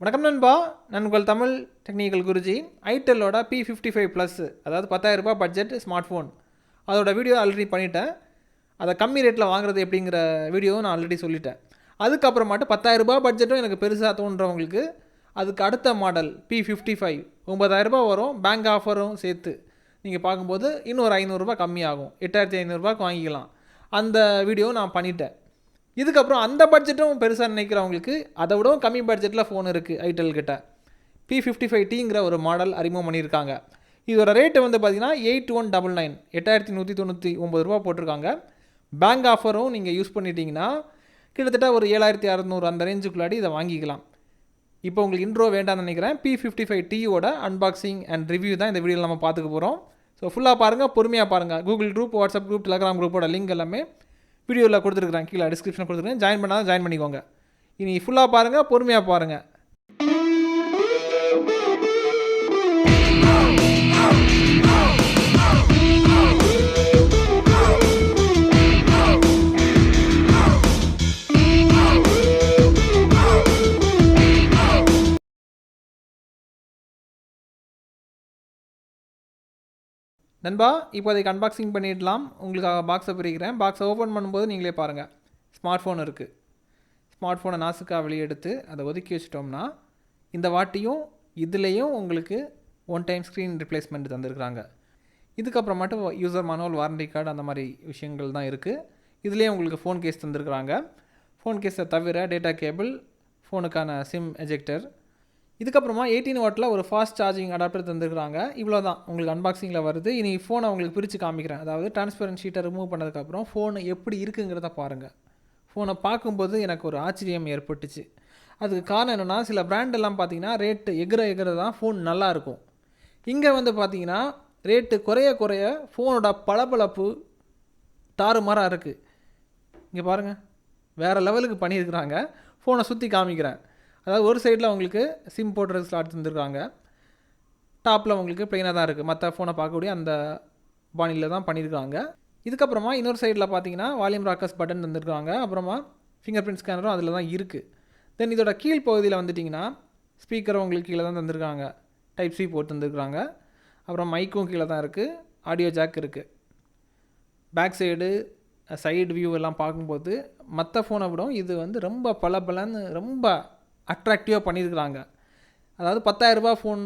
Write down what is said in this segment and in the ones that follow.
வணக்கம் நண்பா. நான் உங்கள் தமிழ் டெக்னிக்கல் குருஜி. ஐடெல்லோட பி ஃபிஃப்டி ஃபைவ் ப்ளஸ் அதாவது பத்தாயிரம் ரூபாய் பட்ஜெட் ஸ்மார்ட் ஃபோன் அதோட வீடியோ ஆல்ரெடி பண்ணிட்டேன். அதை கம்மி ரேட்டில் வாங்குறது எப்படிங்கிற வீடியோவும் நான் ஆல்ரெடி சொல்லிட்டேன். அதுக்கப்புறமாட்டு பத்தாயிரம் ரூபாய் பட்ஜெட்டும் எனக்கு பெருசாக தோன்றவங்களுக்கு அதுக்கு அடுத்த மாடல் பி ஃபிஃப்டி ஃபைவ் ஒம்பதாயிரரூபா வரும். பேங்க் ஆஃபரும் சேர்த்து நீங்கள் பார்க்கும்போது இன்னொரு ஐநூறுரூபா கம்மியாகும். எட்டாயிரத்தி ஐநூறுரூபாய்க்கு வாங்கிக்கலாம். அந்த வீடியோ நான் பண்ணிட்டேன். இதுக்கப்புறம் அந்த பட்ஜெட்டும் பெருசாக நினைக்கிறவங்களுக்கு அதை விடவும் கம்மி பட்ஜெட்டில் ஃபோன் இருக்குது ஐடெல் கிட்ட. பி ஃபிஃப்டி ஃபைவ் டிங்கிற ஒரு மாடல் அறிமுகம் பண்ணியிருக்காங்க. இதோட ரேட்டு வந்து பார்த்தீங்கன்னா எயிட் ஒன் டபுள் நைன் எட்டாயிரத்தி நூற்றி தொண்ணூற்றி ஒம்பது ரூபா போட்டிருக்காங்க. பேங்க் ஆஃபரும் நீங்கள் யூஸ் பண்ணிட்டீங்கன்னா கிட்டத்தட்ட ஒரு ஏழாயிரத்தி அறநூறு அந்த ரேஞ்சுக்குள்ளாடி இதை வாங்கிக்கலாம். இப்போ உங்களுக்கு இன்ட்ரோ வேண்டாம்னு நினைக்கிறேன். பி ஃபிஃப்டி ஃபைவ் டியோட அன்பாக்சிங் அண்ட் ரிவ்யூ தான் இந்த வீடியோவில் நம்ம பார்த்துக்க போகிறோம் ஸோ ஃபுல்லாக பாருங்கள் பொறுமையாக பாருங்கள் Google group WhatsApp group Telegram குரூப்போட லிங்க் எல்லாமே வீடியோவில் கொடுத்துருக்குறேன் கீழே டிஸ்கிரிப்ஷன் கொடுத்துருக்கேன் ஜாயின் பண்ணால் ஜாயின் பண்ணிக்கோங்க. இனி ஃபுல்லாக பாருங்கள் பொறுமையாக பாருங்கள் நண்பா இப்போதைக்கு அன்பாக்சிங் பண்ணிடலாம். உங்களுக்காக பாக்ஸை பிரிக்கிறேன். பாக்ஸை ஓப்பன் பண்ணும்போது நீங்களே பாருங்கள் ஸ்மார்ட் ஃபோன் இருக்குது ஸ்மார்ட் ஃபோனை நாசுக்காக வெளியே எடுத்து அதை ஒதுக்கி வச்சிட்டோம்னா இந்த வாட்டியும் இதுலேயும் உங்களுக்கு ஒன் டைம் ஸ்க்ரீன் ரிப்ளேஸ்மெண்ட் தந்திருக்கிறாங்க. இதுக்கப்புறமாட்டு யூசர் manual வாரண்டி கார்டு அந்த மாதிரி விஷயங்கள் தான் இருக்குது இதுலேயே உங்களுக்கு ஃபோன் கேஸ் தந்திருக்கிறாங்க. ஃபோன் கேஸை தவிர டேட்டா கேபிள் ஃபோனுக்கான சிம் எஜெக்டர் இதுக்கப்புறமா எயிட்டீன் வாட்டில் ஒரு ஃபாஸ்ட் சார்ஜிங் அடாப்டர் தந்துருக்குறாங்க. இவ்வளோ தான் உங்களுக்கு அன்பாக்சிங்கில் வருது. இனி ஃபோனை உங்களுக்கு பிரித்து காமிக்கிறேன். அதாவது டிரான்ஸ்பரன்ட் ஷீட்டை ரிமூவ் பண்ணதுக்கப்புறம் ஃபோன் எப்படி இருக்குங்கிறத பாருங்கள் ஃபோனை பார்க்கும்போது எனக்கு ஒரு ஆச்சரியம் ஏற்பட்டுச்சு. அதுக்கு காரணம் என்னென்னா சில பிராண்டெல்லாம் பார்த்தீங்கன்னா ரேட்டு எகிற எகிற தான் ஃபோன் நல்லா இருக்கும். இங்கே வந்து பார்த்தீங்கன்னா ரேட்டு குறைய குறைய ஃபோனோட பளபளப்பு தாறுமாறாக இருக்குது இங்கே பாருங்கள் வேறு லெவலுக்கு பண்ணியிருக்கிறாங்க. ஃபோனை சுற்றி காமிக்கிறேன். அதாவது ஒரு சைடில் உங்களுக்கு சிம் போடுற ஸ்லாட் தந்துருக்காங்க டாப்பில் உங்களுக்கு ப்ளைனாக தான் இருக்குது மற்ற ஃபோனை பார்க்கக்கூடிய அந்த பாணியில் தான் பண்ணியிருக்காங்க இதுக்கப்புறமா இன்னொரு சைடில் பார்த்தீங்கன்னா வால்யூம் ராக்கர்ஸ் பட்டன் தந்திருக்காங்க. அப்புறமா ஃபிங்கர் பிரிண்ட் ஸ்கேனரும் அதில் தான் இருக்குது தென் இதோட கீழ் பகுதியில் வந்துட்டிங்கன்னா ஸ்பீக்கரும் உங்களுக்கு கீழே தான் தந்திருக்காங்க. டைப் சி போட்டு தந்திருக்காங்க. அப்புறம் மைக்கும் கீழே தான் இருக்குது ஆடியோ ஜாக் இருக்குது பேக் சைடு சைடு வியூ எல்லாம் பார்க்கும்போது மற்ற ஃபோனை விட இது வந்து ரொம்ப பளபளன்னு ரொம்ப அட்ராக்டிவாக பண்ணியிருக்கிறாங்க. அதாவது பத்தாயிரரூபா ஃபோன்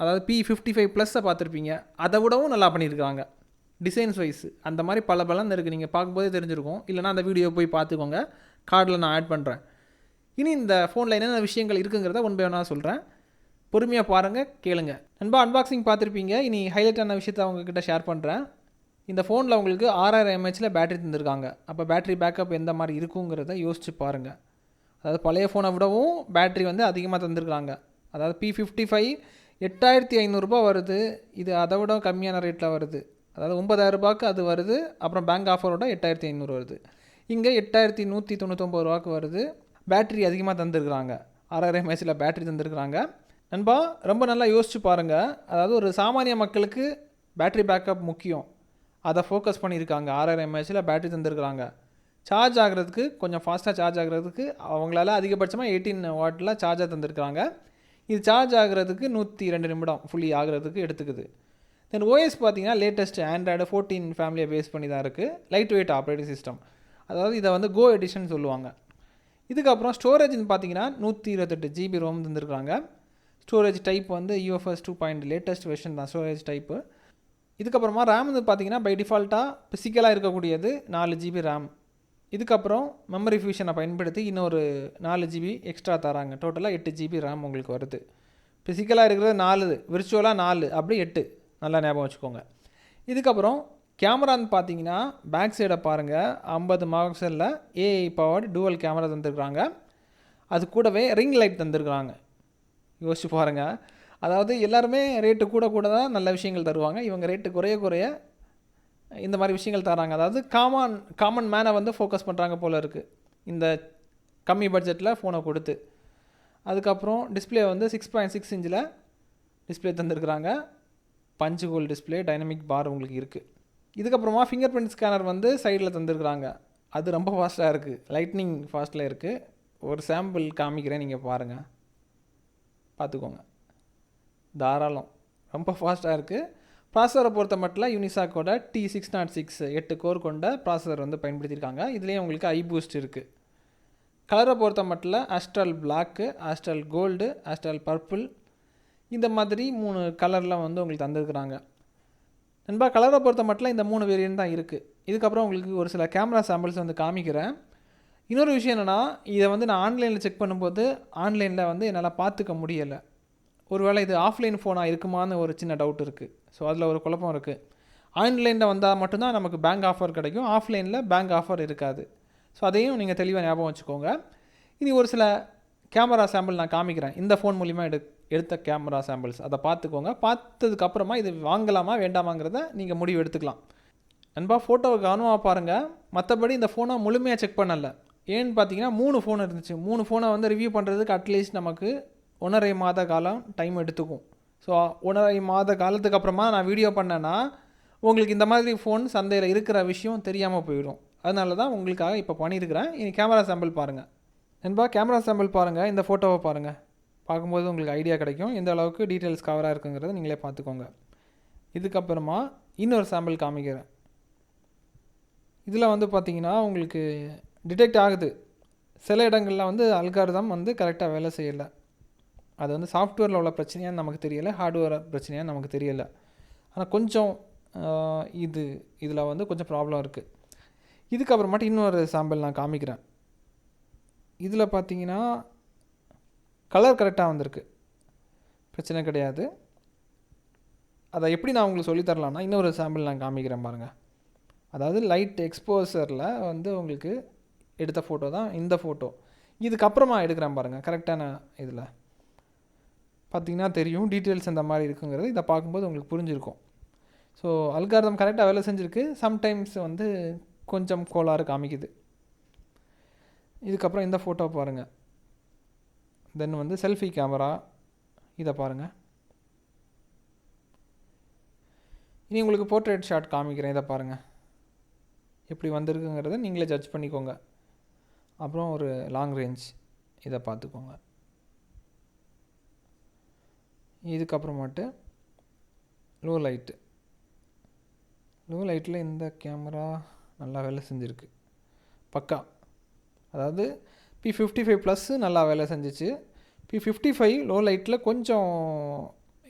அதாவது பி ஃபிஃப்டி ஃபைவ் ப்ளஸ்ஸை பார்த்துருப்பீங்க. அதை விடவும் நல்லா பண்ணியிருக்காங்க டிசைன்ஸ் வைஸ் அந்த மாதிரி பல பலன் இருக்குது நீங்கள் பார்க்கும்போதே தெரிஞ்சிருக்கும். இல்லைனா அந்த வீடியோ போய் பார்த்துக்கோங்க. கார்டில் நான் ஆட் பண்ணுறேன் இனி இந்த ஃபோனில் என்னென்ன விஷயங்கள் இருக்குங்கிறத ஒன் பை ஒன்னாக சொல்கிறேன் பொறுமையாக பாருங்கள் கேளுங்க. நண்பா அன்பாக்சிங் பார்த்துருப்பீங்க. இனி ஹைலைட்டான விஷயத்த அவங்கக்கிட்ட ஷேர் பண்ணுறேன் இந்த ஃபோனில் உங்களுக்கு ஆறாயிரம் எம்ஹெச்சில் பேட்டரி தந்திருக்காங்க. அப்போ பேட்டரி பேக்கப் எந்த மாதிரி இருக்குங்கிறத யோசிச்சு பாருங்கள் அதாவது பழைய ஃபோனை விடவும் பேட்டரி வந்து அதிகமாக தந்திருக்காங்க அதாவது பி ஃபிஃப்டி ஃபைவ் எட்டாயிரத்தி ஐநூறுரூபா வருது. இது அதை விட கம்மியான ரேட்டில் வருது. அதாவது ஒன்பதாயிரரூபாக்கு அது வருது. அப்புறம் பேங்க் ஆஃபரோட எட்டாயிரத்தி ஐநூறு வருது. இங்கே எட்டாயிரத்தி நூற்றி தொண்ணூத்தொம்பது ரூபாய்க்கு வருது. பேட்ரி அதிகமாக தந்திருக்கிறாங்க. ஆறாயிரம் எம்ஏஹெச்சில் பேட்ரி தந்திருக்கிறாங்க. நண்பா ரொம்ப நல்லா யோசிச்சு பாருங்கள் அதாவது ஒரு சாமானிய மக்களுக்கு பேட்ரி பேக்கப் முக்கியம். அதை ஃபோக்கஸ் பண்ணியிருக்காங்க. ஆறாயிரம் எம்ஏஹெச்சில் பேட்டரி தந்திருக்கிறாங்க. சார்ஜ் ஆகிறதுக்கு கொஞ்சம் ஃபாஸ்ட்டாக சார்ஜ் ஆகிறதுக்கு அவங்களால அதிகபட்சமாக எயிட்டீன் வாட்டில் சார்ஜாக தந்திருக்கிறாங்க. இது சார்ஜ் ஆகிறதுக்கு நூற்றி ரெண்டு நிமிடம் ஃபுல்லி ஆகிறதுக்கு எடுத்துக்குது. தென் ஓஎஸ் பார்த்தீங்கன்னா லேட்டஸ்ட் ஆண்ட்ராய்டு ஃபோர்டீன் ஃபேமிலியை பேஸ் பண்ணி தான் இருக்குது லைட் வெயிட் ஆப்ரேட்டிங் சிஸ்டம் அதாவது இதை வந்து கோ எடிஷன் சொல்லுவாங்க. இதுக்கப்புறம் ஸ்டோரேஜ்னு பார்த்தீங்கன்னா நூற்றி இருபத்தெட்டு ஜிபி ரோம் தந்திருக்காங்க ஸ்டோரேஜ் டைப் வந்து UFS two point latest version தான் ஸ்டோரேஜ் டைப்பு இதுக்கப்புறமா ரேம் வந்து பார்த்தீங்கன்னா பை டிஃபால்ட்டாக ஃபிசிக்கலாக இருக்கக்கூடியது நாலு ஜிபி ரேம் இதுக்கப்புறம் மெமரி ஃபியூஷனை பயன்படுத்தி இன்னொரு நாலு ஜிபி எக்ஸ்ட்ரா தராங்க. டோட்டலாக எட்டு ஜிபி ரேம் உங்களுக்கு வருது. ஃபிசிக்கலாக இருக்கிறது நாலு விர்ச்சுவலாக நாலு அப்படி எட்டு. நல்லா ஞாபகம் வச்சுக்கோங்க. இதுக்கப்புறம் கேமரான்னு பார்த்தீங்கன்னா பேக் சைடை பாருங்கள் ஐம்பது மார்க்ஸில் ஏஐ பவர்டு டூவல் கேமரா தந்துருக்குறாங்க. அது கூடவே ரிங் லைட் தந்துருக்குறாங்க. யோசிச்சு பாருங்கள் அதாவது எல்லாருமே ரேட்டு கூட கூட தான் நல்ல விஷயங்கள் தருவாங்க. இவங்க ரேட்டு குறைய குறைய இந்த மாதிரி விஷயங்கள் தராங்க. அதாவது காமன் காமன் மேனை வந்து ஃபோக்கஸ் பண்ணுறாங்க போல் இருக்குது இந்த கம்மி பட்ஜெட்டில் ஃபோனை கொடுத்து. அதுக்கப்புறம் டிஸ்பிளே வந்து சிக்ஸ் பாயிண்ட் சிக்ஸ் இன்ச்சில் டிஸ்பிளே தந்திருக்கிறாங்க. பஞ்சு கோல் டிஸ்ப்ளே டைனமிக் பார் உங்களுக்கு இருக்குது இதுக்கப்புறமா ஃபிங்கர் பிரிண்ட் ஸ்கேனர் வந்து சைடில் தந்திருக்கிறாங்க. அது ரொம்ப ஃபாஸ்ட்டாக இருக்குது லைட்னிங் ஃபாஸ்ட்டில் இருக்குது ஒரு சாம்பிள் காமிக்கிறேன் நீங்கள் பாருங்கள் பார்த்துக்கோங்க. தாராளம். ரொம்ப ஃபாஸ்ட்டாக இருக்குது ப்ராசஸரை பொறுத்த மட்டும் யூனிசாக்கோட டி சிக்ஸ் நாட் சிக்ஸ் எட்டு கோர் கொண்ட ப்ராசஸர் வந்து பயன்படுத்தியிருக்காங்க. இதுலேயும் உங்களுக்கு ஐ பூஸ்ட் இருக்குது கலரை பொறுத்த மட்டும் astral black astral gold astral purple இந்த மாதிரி மூணு கலரில் வந்து உங்களுக்கு தந்திருக்கிறாங்க. நண்பா கலரை பொறுத்த மட்டும் இந்த மூணு வேரியன்ட் தான் இருக்குது இதுக்கப்புறம் உங்களுக்கு ஒரு சில கேமரா சாம்பிள்ஸ் வந்து காமிக்கிறேன். இன்னொரு விஷயம் என்னென்னா இதை வந்து நான் ஆன்லைனில் செக் பண்ணும்போது ஆன்லைனில் வந்து என்னால் பார்த்துக்க முடியலை. ஒருவேளை இது ஆஃப்லைன் ஃபோனாக இருக்குமான்னு ஒரு சின்ன டவுட் இருக்குது ஸோ அதில் ஒரு குழப்பம் இருக்குது ஆன்லைனில் வந்தால் மட்டும்தான் நமக்கு பேங்க் ஆஃபர் கிடைக்கும். ஆஃப்லைனில் பேங்க் ஆஃபர் இருக்காது. ஸோ அதையும் நீங்கள் தெளிவாக ஞாபகம் வச்சுக்கோங்க. இனி ஒரு சில கேமரா சாம்பிள் நான் காமிக்கிறேன். இந்த ஃபோன் மூலிமா எடு எடுத்த கேமரா சாம்பிள்ஸ் அதை பார்த்துக்கோங்க. பார்த்ததுக்கப்புறமா இது வாங்கலாமா வேண்டாமாங்கிறத நீங்கள் முடிவு எடுத்துக்கலாம். நண்பா ஃபோட்டோவை கவனமாக பாருங்கள் மற்றபடி இந்த ஃபோனை முழுமையாக செக் பண்ணலை. ஏன்னு பார்த்தீங்கன்னா மூணு ஃபோன் இருந்துச்சு. மூணு ஃபோனை வந்து ரிவ்யூ பண்ணுறதுக்கு அட்லீஸ்ட் நமக்கு ஒன்றரை மாத காலம் டைம் எடுத்துக்கும். ஸோ ஒன்றரை மாத காலத்துக்கு அப்புறமா நான் வீடியோ பண்ணேன்னா உங்களுக்கு இந்த மாதிரி ஃபோன் சந்தையில் இருக்கிற விஷயம் தெரியாமல் போயிடும். அதனால தான் உங்களுக்காக இப்போ பண்ணியிருக்கிறேன். இனி கேமரா சாம்பிள் பாருங்கள் நண்பா கேமரா சாம்பிள் பாருங்கள் இந்த ஃபோட்டோவை பாருங்கள் பார்க்கும்போது உங்களுக்கு ஐடியா கிடைக்கும். எந்த அளவுக்கு டீட்டெயில்ஸ் கவராக இருக்குங்கிறத நீங்களே பார்த்துக்கோங்க. இதுக்கப்புறமா இன்னொரு சாம்பிள் காமிக்கிறேன். இதில் வந்து பார்த்தீங்கன்னா உங்களுக்கு டிடெக்ட் ஆகுது. சில இடங்களில் வந்து அல்காரிதம் வந்து கரெக்டாக வேலை செய்யலை. அது வந்து சாஃப்ட்வேரில் உள்ள பிரச்சனையாக நமக்கு தெரியலை ஹார்ட்வேர் பிரச்சனையாக நமக்கு தெரியலை. ஆனால் கொஞ்சம் இது இதில் வந்து கொஞ்சம் ப்ராப்ளம் இருக்குது இதுக்கப்புறமாட்டு இன்னொரு சாம்பிள் நான் காமிக்கிறேன். இதில் பார்த்தீங்கன்னா கலர் கரெக்டாக வந்திருக்கு. பிரச்சனை கிடையாது. அதை எப்படி நான் உங்களுக்கு சொல்லித்தரலான்னா இன்னொரு சாம்பிள் நான் காமிக்கிறேன் பாருங்கள் அதாவது லைட் எக்ஸ்போசரில் வந்து உங்களுக்கு எடுத்த ஃபோட்டோ தான் இந்த ஃபோட்டோ இதுக்கப்புறமா எடுக்கிறேன் பாருங்கள் கரெக்டான இதில். பார்த்தீங்கன்னா தெரியும். டீட்டெயில்ஸ் இந்த மாதிரி இருக்குங்கிறது இதை பார்க்கும்போது உங்களுக்கு புரிஞ்சிருக்கும். ஸோ அல்காரதம் கரெக்டாக வேலை செஞ்சுருக்கு. சம்டைம்ஸ் வந்து கொஞ்சம் கோளாறு காமிக்குது. இதுக்கப்புறம் இந்த ஃபோட்டோ பாருங்கள் தென் வந்து செல்ஃபி கேமரா இதை பாருங்கள் இனி உங்களுக்கு போர்ட்ரேட் ஷாட் காமிக்கிறேன். இதை பாருங்கள் எப்படி வந்திருக்குங்கிறத நீங்களே ஜட்ஜ் பண்ணிக்கோங்க. அப்புறம் ஒரு லாங் ரேஞ்ச் இதை பார்த்துக்கோங்க. இதுக்கப்புறமாட்டு லோ லைட்டு லோ லைட்டில் இந்த கேமரா நல்லா வேலை செஞ்சுருக்கு. பக்கா. அதாவது பி ஃபிஃப்டி ஃபைவ் ப்ளஸ்ஸு நல்லா வேலை செஞ்சுச்சு. பி ஃபிஃப்டி ஃபைவ் லோ லைட்டில் கொஞ்சம்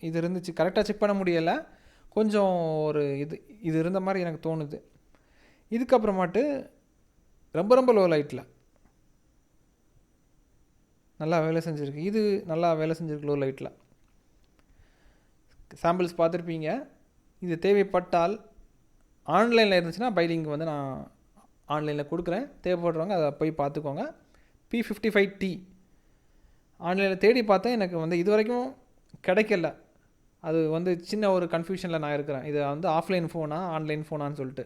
இது இருந்துச்சு. கரெக்டாக செக் பண்ண முடியலை. கொஞ்சம் ஒரு இது இது இருந்த மாதிரி எனக்கு தோணுது. இதுக்கப்புறமாட்டு ரொம்ப ரொம்ப லோ லைட்டில் நல்லா வேலை செஞ்சுருக்கு. இது நல்லா வேலை செஞ்சுருக்கு லோ. லைட்டில் சாம்பிள்ஸ் பார்த்துருப்பீங்க. இது தேவைப்பட்டால் ஆன்லைனில் இருந்துச்சுன்னா பைலிங் வந்து நான் ஆன்லைனில் கொடுக்குறேன். தேவைப்படுறவங்க அதை போய் பார்த்துக்கோங்க. பி ஃபிஃப்டி ஃபைவ் டி ஆன்லைனில் தேடி பார்த்தேன். எனக்கு வந்து இது வரைக்கும் கிடைக்கல. அது வந்து சின்ன ஒரு கன்ஃபியூஷனில் நான் இருக்கிறேன். இது வந்து ஆஃப்லைன் ஃபோனா ஆன்லைன் ஃபோனான்னு சொல்லிட்டு.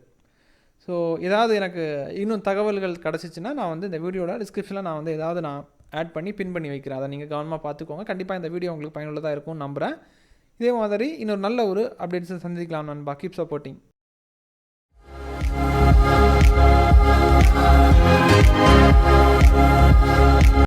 ஸோ ஏதாவது எனக்கு இன்னும் தகவல்கள் கிடச்சிச்சின்னா நான் வந்து இந்த வீடியோட டிஸ்கிரிப்ஷனில் நான் வந்து ஏதாவது நான் ஆட் பண்ணி பின் பண்ணி வைக்கிறேன். அதை நீங்கள் கவனமாக பார்த்துக்கோங்க. கண்டிப்பாக இந்த வீடியோ உங்களுக்கு பயனுள்ளதாக இருக்கும்னு நம்புகிறேன் இதே மாதிரி இன்னொரு நல்ல ஒரு அப்டேட்ஸை சந்திக்கலாம் நண்பா. Keep supporting